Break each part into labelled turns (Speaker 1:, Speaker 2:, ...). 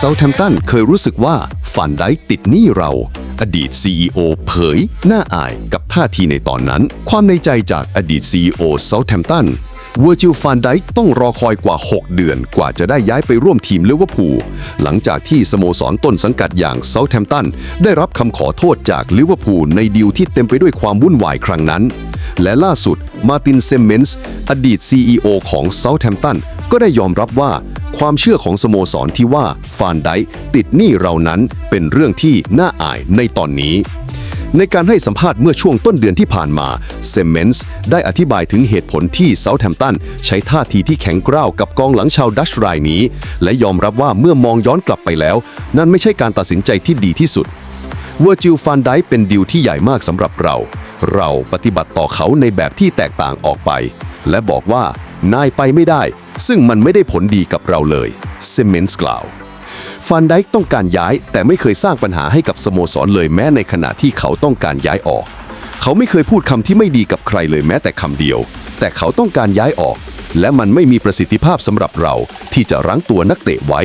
Speaker 1: เซาแ h ม p ตันเคยรู้สึกว่าฟันได้ติดหนี้เรา อดีต CEO เผยหน้าอายกับท่าทีในตอนนั้น ความในใจจากอดีต CEO เซาแ h ม p ตันเวอร์จิลฟันไดต้องรอคอยกว่า 6 เดือนกว่าจะได้ย้ายไปร่วมทีมลิเวอร์พูลหลังจากที่สโมสรต้นสังกัดอย่างเซาแ h ม p ตันได้รับคำขอโทษจากลิเวอร์พูลในดีลที่เต็มไปด้วยความวุ่นวายครั้งนั้น และล่าสุดมาตินเซมเมนส์อดีต CEO ของเซาแ h ม p ตันก็ได้ยอมรับว่า ความเชื่อของสโมสรที่ว่าฟานไดติดหนี้เรานั้นเป็นเรื่องที่น่าอายในตอนนี้ ในการให้สัมภาษณ์เมื่อช่วงต้นเดือนที่ผ่านมาเซมเมนส์ได้อธิบายถึงเหตุผลที่เซาแ h มตันใช้ท่าทีที่แข็งกร้าวกับกองหลังชาวดัชรายนี้ และยอมรับว่าเมื่อมองย้อนกลับไปแล้ว นั่นไม่ใช่การตัดสินใจที่ดีที่สุดเวอร์จิลฟันไดเป็นดีลที่ใหญ่มากสำหรับเรา เราปฏิบัติต่อเขาในแบบที่แตกต่างออกไป และบอกว่า นายไปไม่ได้ ซึ่งมันไม่ได้ผลดีกับเราเลยเซมเมนส์กล่าวฟันไดค์ต้องการย้าย แต่ไม่เคยสร้างปัญหาให้กับสโมสรเลยแม้ในขณะที่เขาต้องการย้ายออก เขาไม่เคยพูดคำที่ไม่ดีกับใครเลยแม้แต่คำเดียว แต่เขาต้องการย้ายออก และมันไม่มีประสิทธิภาพสำหรับเราที่จะรั้งตัวนักเตะไว้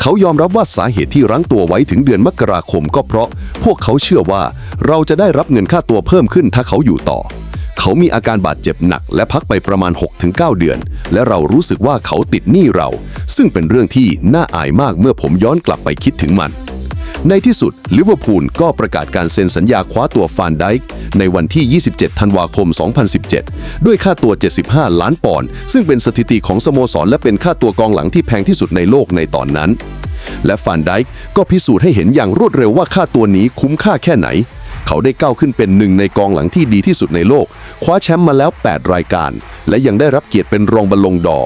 Speaker 1: เขายอมรับว่าสาเหตุที่รั้งตัวไว้ถึงเดือนมกราคมก็เพราะ พวกเขาเชื่อว่าเราจะได้รับเงินค่าตัวเพิ่มขึ้นถ้าเขาอยู่ต่อ เขามีอาการบาดเจ็บหนักและพักไปประมาณ 6-9 เดือน และเรารู้สึกว่าเขาติดหนี้เรา ซึ่งเป็นเรื่องที่น่าอายมากเมื่อผมย้อนกลับไปคิดถึงมัน ในที่สุดลิเวอร์พูลก็ประกาศการเซ็นสัญญาคว้าตัวฟานไดค์ในวันที่ 27 ธันวาคม 2017 ด้วยค่าตัว 75 ล้านปอนด์ซึ่งเป็นสถิติของสโมสรและเป็นค่าตัวกองหลังที่แพงที่สุดในโลกในตอนนั้น และฟานไดค์ก็พิสูจน์ให้เห็นอย่างรวดเร็วว่าค่าตัวนี้คุ้มค่าแค่ไหน เขาได้ก้าวขึ้นเป็นหนึ่งในกองหลังที่ดีที่สุดในโลก คว้าแชมป์มาแล้ว 8 รายการ และยังได้รับเกียรติเป็นรองบอลลงดอ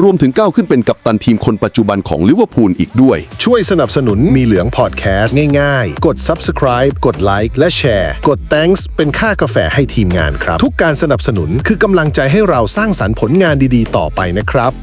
Speaker 1: รวมถึงก้าวขึ้นเป็นกัปตันทีมคนปัจจุบันของลิเวอร์พูลอีกด้วย
Speaker 2: ช่วยสนับสนุนมีเหลืองพอดแคสต์ง่ายๆ กด subscribe กดไลค์และแชร์ กด thanks เป็นค่ากาแฟให้ทีมงานครับ ทุกการสนับสนุนคือกำลังใจให้เราสร้างสรรค์ผลงานดีๆ ต่อไปนะครับ